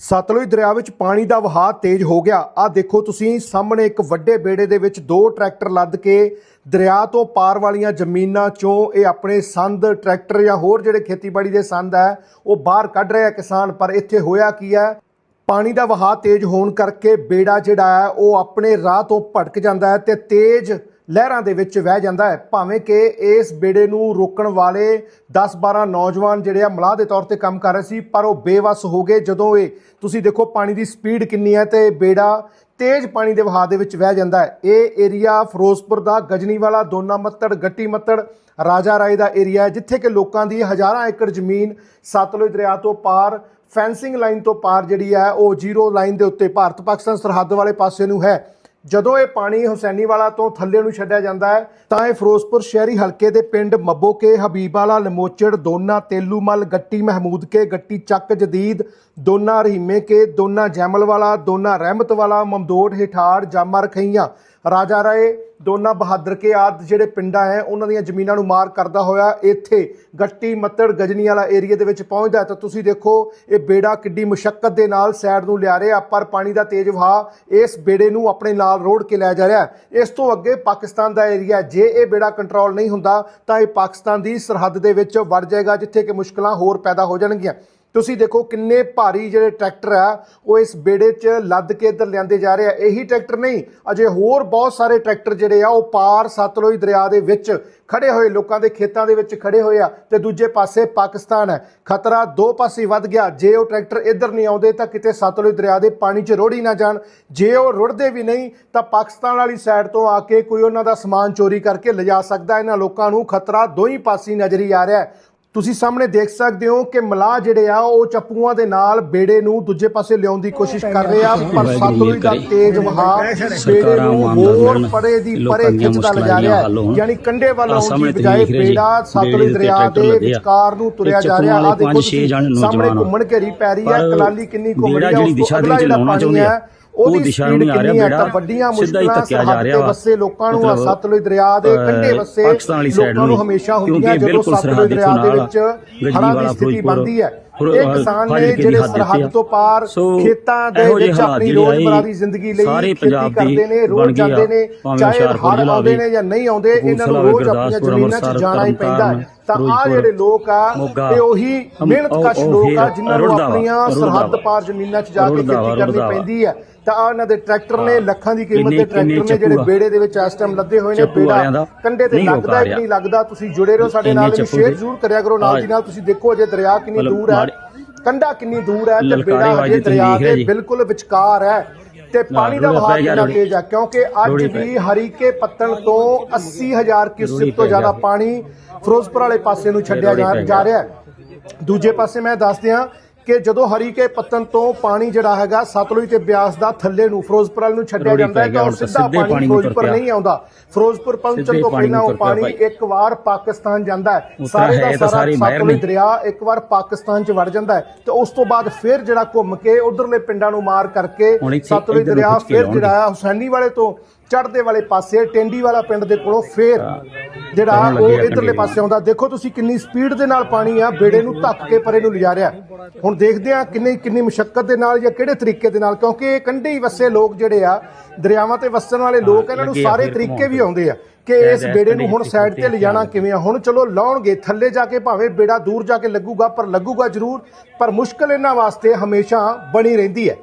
ਸਤਲੁਜ ਦਰਿਆ ਵਿੱਚ ਪਾਣੀ ਦਾ ਵਹਾਅ ਤੇਜ਼ ਹੋ ਗਿਆ। ਆ ਦੇਖੋ ਤੁਸੀਂ, ਸਾਹਮਣੇ ਇੱਕ ਵੱਡੇ ਬੇੜੇ ਦੇ ਵਿੱਚ ਦੋ ਟਰੈਕਟਰ ਲੱਦ ਕੇ ਦਰਿਆ ਤੋਂ ਪਾਰ ਵਾਲੀਆਂ ਜ਼ਮੀਨਾਂ ਚੋਂ ਇਹ ਆਪਣੇ ਸੰਦ ਟਰੈਕਟਰ ਜਾਂ ਹੋਰ ਜਿਹੜੇ ਖੇਤੀਬਾੜੀ ਦੇ ਸੰਦ ਹੈ, ਉਹ ਬਾਹਰ ਕੱਢ ਰਿਹਾ ਕਿਸਾਨ। ਪਰ ਇੱਥੇ ਹੋਇਆ ਕੀ ਹੈ? ਪਾਣੀ ਦਾ ਵਹਾਅ ਤੇਜ਼ ਹੋਣ ਕਰਕੇ ਬੇੜਾ ਜਿਹੜਾ ਹੈ, ਉਹ ਆਪਣੇ ਰਾਹ ਤੋਂ ਭਟਕ ਜਾਂਦਾ ਹੈ ਤੇ ਤੇਜ਼ ਲਹਿਰਾਂ ਦੇ ਵਿੱਚ ਵਹਿ ਜਾਂਦਾ ਹੈ। ਭਾਵੇਂ ਕਿ ਇਸ ਬੇੜੇ ਨੂੰ ਰੋਕਣ ਵਾਲੇ 10-12 ਨੌਜਵਾਨ ਜਿਹੜੇ ਆ ਮਲਾਹ ਦੇ ਤੌਰ ਤੇ ਕੰਮ ਕਰ ਰਹੇ ਸੀ, ਪਰ ਉਹ ਬੇਵਸ ਹੋ ਗਏ। ਜਦੋਂ ਇਹ ਤੁਸੀਂ ਦੇਖੋ ਪਾਣੀ ਦੀ ਸਪੀਡ ਕਿੰਨੀ ਹੈ ਤੇ ਬੇੜਾ ਤੇਜ਼ ਪਾਣੀ ਦੇ ਵਹਾਅ ਦੇ ਵਿੱਚ ਵਹਿ ਜਾਂਦਾ ਹੈ। ਇਹ ਏਰੀਆ ਫਿਰੋਜ਼ਪੁਰ ਦਾ, ਗਜਨੀਵਾਲਾ ਦੋਨਾ ਮੱਤੜ ਗੱਟੀ ਮੱਤੜ ਰਾਜਾ ਰਾਏ ਦਾ ਏਰੀਆ ਹੈ, ਜਿੱਥੇ ਕਿ ਲੋਕਾਂ ਦੀ ਹਜ਼ਾਰਾਂ ਏਕੜ ਜ਼ਮੀਨ ਸਤਲੁਜ ਦਰਿਆ ਤੋਂ ਪਾਰ, ਫੈਂਸਿੰਗ ਲਾਈਨ ਤੋਂ ਪਾਰ ਜਿਹੜੀ ਹੈ, ਉਹ ਜ਼ੀਰੋ ਲਾਈਨ ਦੇ ਉੱਤੇ ਭਾਰਤ ਪਾਕਿਸਤਾਨ ਸਰਹੱਦ ਵਾਲੇ ਪਾਸੇ ਨੂੰ ਹੈ। ਜਦੋਂ ਇਹ ਪਾਣੀ ਹੁਸੈਨੀਵਾਲਾ ਤੋਂ ਥੱਲੇ ਨੂੰ ਛੱਡਿਆ ਜਾਂਦਾ ਹੈ, ਤਾਂ ਇਹ ਫਿਰੋਜ਼ਪੁਰ ਸ਼ਹਿਰੀ ਹਲਕੇ ਦੇ ਪਿੰਡ ਮੱਬੋਕੇ, ਹਬੀਬਾਲਾ, ਲਮੋਚੜ, ਦੋਨਾ, ਤੇਲੂਮਲ, ਗੱਟੀ ਮਹਿਮੂਦ ਕੇ ਗੱਟੀ ਚੱਕ, ਜਦੀਦ, ਦੋਨਾ ਰਹੀਮੇ ਕੇ ਦੋਨਾ ਜੈਮਲਵਾਲਾ, ਦੋਨਾ ਰਹਿਮਤ ਵਾਲਾ ਮਮਦੋਟ ਹੇਠਾੜ, ਜਾਮਾ ਰਖਈਆਂ ਰਾਜਾ ਰਾਏ, ਦੋਨਾ ਬਹਾਦਰ ਕੇ ਆਦ ਜਿਹੜੇ ਪਿੰਡਾਂ ਹੈ, ਉਹਨਾਂ ਦੀਆਂ ਜ਼ਮੀਨਾਂ ਨੂੰ ਮਾਰ ਕਰਦਾ ਹੋਇਆ, ਇੱਥੇ ਗੱਟੀ, ਮੱਤੜ, ਗਜਨੀ ਵਾਲਾ ਏਰੀਆ ਦੇ ਵਿੱਚ ਪਹੁੰਚਦਾ ਤਾਂ ਤੁਸੀਂ ਦੇਖੋ, ਇਹ ਬੇੜਾ ਕਿੱਡੀ ਮੁਸ਼ਕਲ ਦੇ ਨਾਲ ਸਾਈਡ ਨੂੰ ਲਿਆ ਰਿਹਾ, ਪਰ ਪਾਣੀ ਦਾ ਤੇਜ਼ ਵਹਾਅ ਇਸ ਬੇੜੇ ਨੂੰ ਆਪਣੇ ਨਾਲ ਰੋੜ ਕੇ ਲੈ ਜਾ ਰਿਹਾ ਇਸ ਤੋਂ ਅੱਗੇ ਪਾਕਿਸਤਾਨ ਦਾ ਏਰੀਆ ਜੇ ਇਹ ਬੇੜਾ ਕੰਟਰੋਲ ਨਹੀਂ ਹੁੰਦਾ, ਤਾਂ ਇਹ ਪਾਕਿਸਤਾਨ ਦੀ ਸਰਹੱਦ ਦੇ ਵਿੱਚ ਵੜ ਜਾਏਗਾ, ਜਿੱਥੇ ਕਿ ਮੁਸ਼ਕਲਾਂ ਹੋਰ ਪੈਦਾ ਹੋ ਜਾਣਗੀਆਂ। ਤੁਸੀਂ ਦੇਖੋ ਕਿੰਨੇ ਭਾਰੀ ਜਿਹੜੇ ਟਰੈਕਟਰ ਆ, ਉਹ ਇਸ ਬੇੜੇ 'ਚ ਲੱਦ ਕੇ ਇੱਧਰ ਲਿਆਂਦੇ ਜਾ ਰਹੇ ਆ। ਇਹੀ ਟਰੈਕਟਰ ਨਹੀਂ, ਅਜੇ ਹੋਰ ਬਹੁਤ ਸਾਰੇ ਟਰੈਕਟਰ ਜਿਹੜੇ ਆ, ਉਹ ਪਾਰ ਸਤਲੁਜ ਦਰਿਆ ਦੇ ਵਿੱਚ ਖੜੇ ਹੋਏ, ਲੋਕਾਂ ਦੇ ਖੇਤਾਂ ਦੇ ਵਿੱਚ ਖੜੇ ਹੋਏ ਆ ਤੇ ਦੂਜੇ ਪਾਸੇ ਪਾਕਿਸਤਾਨ ਹੈ। ਖਤਰਾ ਦੋ ਪਾਸੇ ਵੱਧ ਗਿਆ। ਜੇ ਉਹ ਟਰੈਕਟਰ ਇੱਧਰ ਨਹੀਂ ਆਉਂਦੇ ਤਾਂ ਕਿਤੇ ਸਤਲੁਜ ਦਰਿਆ ਦੇ ਪਾਣੀ 'ਚ ਰੋੜੀ ਨਾ ਜਾਣ। ਜੇ ਉਹ ਰੁੜਦੇ ਵੀ ਨਹੀਂ, ਤਾਂ ਪਾਕਿਸਤਾਨ ਵਾਲੀ ਸਾਈਡ ਤੋਂ ਆ ਕੇ ਕੋਈ ਉਹਨਾਂ ਦਾ ਸਮਾਨ ਚੋਰੀ ਕਰਕੇ ਲਿਜਾ ਸਕਦਾ। ਇਹਨਾਂ ਲੋਕਾਂ ਨੂੰ ਖਤਰਾ ਦੋਹੀਂ ਪਾਸੇ ਨਜ਼ਰੀ ਆ ਰਿਹਾ ਤੁਸੀਂ ਸਾਹਮਣੇ ਦੇਖ ਸਕਦੇ ਹੋ ਕਿ ਮਲਾਹ ਜਿਹੜੇ ਆ ਉਹ ਚੱਪੂਆਂ ਦੇ ਨਾਲ ਬੇੜੇ ਨੂੰ ਦੂਜੇ ਪਾਸੇ ਲਿਆਉਣ ਦੀ ਕੋਸ਼ਿਸ਼ ਕਰ ਰਹੇ ਆ ਪਰ ਸਤਲੁਜ ਦਾ ਤੇਜ਼ ਵਹਾਅ ਬੇੜੇ ਨੂੰ ਹੋਰ ਪਰੇ ਦੀ ਪਰੇ ਖਿੱਚਦਾ ਲਿਜਾ ਰਿਹਾ। ਹੈ ਯਾਨੀ ਕੰਡੇ ਵੱਲ ਆਉਣ ਦੀ ਬਜਾਏ ਬੇੜਾ ਸਤਲੁਜ ਦਰਿਆ ਦੇ ਵਿਚਕਾਰ ਨੂੰ ਤੁਰਿਆ ਜਾ ਰਿਹਾ ਆ ਦੇਖੋ ਸਾਹਮਣੇ ਘੁੰਮਣ ਘੇਰੀ ਪੈ ਰਹੀ ਹੈ ਕਲਾਲੀ ਕਿੰਨੀ ਘੁੰਮ ਰਹੀ ਹੈ ਉਸ ਤੋਂ ਅਗਲਾ ਜਿਹੜਾ ਪਾਣੀ ਹੈ ਉਹਦੀ ਦਿਸ਼ਾ ਨੂੰ ਨਹੀਂ ਆ ਰਿਹਾ ਬੇੜਾ, ਵੱਡੀਆਂ ਸਿੱਧਾ ਹੀ ਮੁਸ਼ਕਲਾਂ ਜਾ ਰਿਹਾ ਵਾ। ਵਸੇ ਲੋਕਾਂ ਨੂੰ ਸਤਲੁਜ ਦਰਿਆ ਦੇ ਕੰਢੇ ਵਸੇ ਪਾਕਿਸਤਾਨ ਵਾਲੀ ਨੂੰ ਹਮੇਸ਼ਾ ਹੁੰਦੀਆਂ ਜਦੋਂ ਸਤਲੁਜ ਦਰਿਆ ਦੇ ਵਿੱਚ ਹੜ੍ਹਾਂ ਦੀ ਸਥਿਤੀ ਬਣਦੀ ਹੈ ਇਹ ਕਿਸਾਨ ਨੇ ਜਿਹੜੇ ਹੱਦ ਸਰਹੱਦ ਤੇ। ਤੋਂ ਪਾਰ ਖੇਤਾਂ ਦੇ ਵਿੱਚ ਆਪਣੀ ਜਿਹੜੇ ਆਏ, ਰੋਜ਼ਮਰਾ ਦੀ ਜ਼ਿੰਦਗੀ ਲਈ ਖੇਤੀ ਕਰਦੇ ਨੇ ਰੋਜ਼ ਜਾਂਦੇ। ਨੇ ਚਾਹੇ ਜ਼ਿਲ੍ਹਾ ਆਉਂਦੇ ਨੇ ਜਾਂ ਨਹੀਂ ਆਉਂਦੇ ਇਹਨਾਂ ਨੂੰ ਰੋਜ਼ ਆਪਣੀਆਂ ਜ਼ਮੀਨਾਂ 'ਚ ਜਾਣਾ ਹੀ ਪੈਂਦਾ। ਤਾਂ ਆ ਜਿਹੜੇ ਲੋਕ ਆ ਇਹ ਉਹੀ ਮਿਹਨਤਕਸ਼ ਲੋਕ ਆ ਜਿਨ੍ਹਾਂ ਨੂੰ ਆਪਣੀਆਂ ਸਰਹੱਦ। ਪਾਰ ਜ਼ਮੀਨਾਂ 'ਚ ਜਾ ਕੇ ਖੇਤੀ ਕਰਨੀ। ਪੈਂਦੀ ਹੈ ਤਾਂ ਆ ਇਹਨਾਂ ਦੇ ਟਰੈਕਟਰ ਨੇ ਲੱਖਾਂ ਦੀ ਕੀਮਤ ਦੇ ਟਰੈਕਟਰ ਨੇ ਜਿਹੜੇ। ਬੇੜੇ ਦੇ ਵਿੱਚ ਇਸ ਟਾਈਮ ਲੱਦੇ ਹੋਏ ਨੇ ਬੇੜਾ ਕੰਡੇ ਤੇ ਲੱਗਦਾ ਕਿ ਨਹੀਂ ਲੱਗਦਾ ਤੁਸੀਂ ਜੁੜੇ ਰਹੋ ਸਾਡੇ ਨਾਲ ਸ਼ੇਅਰ। ਜ਼ਰੂਰ ਕਰਿਆ ਕਰੋ ਨਾਲ ਦੀ ਨਾਲ ਤੁਸੀਂ ਦੇਖੋ ਅਜੇ ਦਰਿਆ ਕਿੰਨੀ ਦੂਰ ਹੈ ਕੰਡਾ ਕਿੰਨੀ ਦੂਰ ਹੈ ਤੇ ਬੇੜਾ ਤੁਸੀਂ ਦਰਿਆ ਦੇ। ਬਿਲਕੁਲ ਵਿਚਕਾਰ ਹੈ ਤੇ ਪਾਣੀ ਦਾ ਵਹਾਅ ਕਿੰਨਾ। ਤੇਜ਼ ਹੈ ਕਿਉਂਕਿ ਅੱਜ ਵੀ ਹਰੀਕੇ ਪੱਤਣ ਤੋਂ 80000 ਕਿਊਸਿਕ ਤੋਂ ਜ਼ਿਆਦਾ। ਪਾਣੀ ਫਿਰੋਜ਼ਪੁਰ ਵਾਲੇ ਪਾਸੇ ਨੂੰ ਛੱਡਿਆ ਜਾ। ਰਿਹਾ ਹੈ ਦੂਜੇ ਪਾਸੇ ਮੈਂ ਦੱਸ ਦਿਆਂ ਕਿ ਜਦੋਂ ਹਰੀਕੇ ਪੱਤਨ ਤੋਂ ਪਾਣੀ ਜਿਹੜਾ ਹੈਗਾ ਸਤਲੁਜ ਤੇ ਬਿਆਸ ਦਾ ਥੱਲੇ ਨੂੰ ਫਿਰੋਜ਼ਪੁਰ ਵੱਲ ਨੂੰ ਛੱਡਿਆ ਜਾਂਦਾ ਹੈ ਤਾਂ ਸਿੱਧਾ ਪਾਣੀ ਫਿਰੋਜ਼ਪੁਰ। ਨਹੀਂ ਆਉਂਦਾ ਫਿਰੋਜ਼ਪੁਰ ਪਹੁੰਚਣ ਤੋਂ ਪਹਿਲਾਂ ਉਹ ਪਾਣੀ। ਇੱਕ ਵਾਰ ਪਾਕਿਸਤਾਨ ਜਾਂਦਾ ਹੈ ਸਾਰੇ ਦਾ ਸਾਰਾ ਸਤਲੁਜ। ਦਰਿਆ ਇੱਕ ਵਾਰ ਪਾਕਿਸਤਾਨ 'ਚ ਵੜ ਜਾਂਦਾ ਹੈ ਤੇ ਉਸ ਤੋਂ ਬਾਅਦ ਫਿਰ ਜਿਹੜਾ ਘੁੰਮ ਕੇ ਉਧਰਲੇ ਪਿੰਡਾਂ ਨੂੰ ਮਾਰ ਕਰਕੇ ਸਤਲੁਜ ਦਰਿਆ ਫਿਰ। ਜਿਹੜਾ ਹੁਸੈਨੀ ਵਾਲੇ ਤੋਂ ਚੜ੍ਹਦੇ ਵਾਲੇ ਪਾਸੇ ਟੈਂਡੀ ਵਾਲਾ ਪਿੰਡ ਦੇ ਕੋਲੋਂ ਫੇਰ ਜਿਹੜਾ ਉਹ ਇਧਰਲੇ ਪਾਸੇ ਆਉਂਦਾ ਦੇਖੋ ਤੁਸੀਂ ਕਿੰਨੀ ਸਪੀਡ ਦੇ ਨਾਲ ਪਾਣੀ ਆ ਬੇੜੇ ਨੂੰ ਧੱਕ ਕੇ ਪਰੇ ਨੂੰ ਲਿਜਾ ਰਿਹਾ। ਹੁਣ ਦੇਖਦੇ ਆ ਕਿੰਨੀ ਕਿੰਨੀ ਮੁਸ਼ਕਲ ਦੇ ਨਾਲ ਜਾਂ ਕਿਹੜੇ ਤਰੀਕੇ ਦੇ ਨਾਲ ਕਿਉਂਕਿ ਇਹ ਕੰਢੇ ਹੀ ਵਸੇ ਲੋਕ ਜਿਹੜੇ ਆ ਦਰਿਆਵਾਂ ਤੇ ਵਸਣ ਵਾਲੇ ਲੋਕ ਇਹਨਾਂ ਨੂੰ ਸਾਰੇ ਤਰੀਕੇ ਵੀ ਆਉਂਦੇ ਆ ਕਿ ਇਸ ਬੇੜੇ ਨੂੰ ਹੁਣ ਸਾਈਡ ਤੇ ਲਿਜਾਣਾ ਕਿਵੇਂ ਆ? ਹੁਣ ਚਲੋ ਲਾਉਣਗੇ ਥੱਲੇ ਜਾ ਕੇ ਭਾਵੇਂ ਬੇੜਾ ਦੂਰ ਜਾ ਕੇ ਲੱਗੂਗਾ ਪਰ ਲੱਗੂਗਾ ਜ਼ਰੂਰ ਪਰ ਮੁਸ਼ਕਲ ਇਹਨਾਂ ਵਾਸਤੇ ਹਮੇਸ਼ਾ ਬਣੀ ਰਹਿੰਦੀ ਹੈ।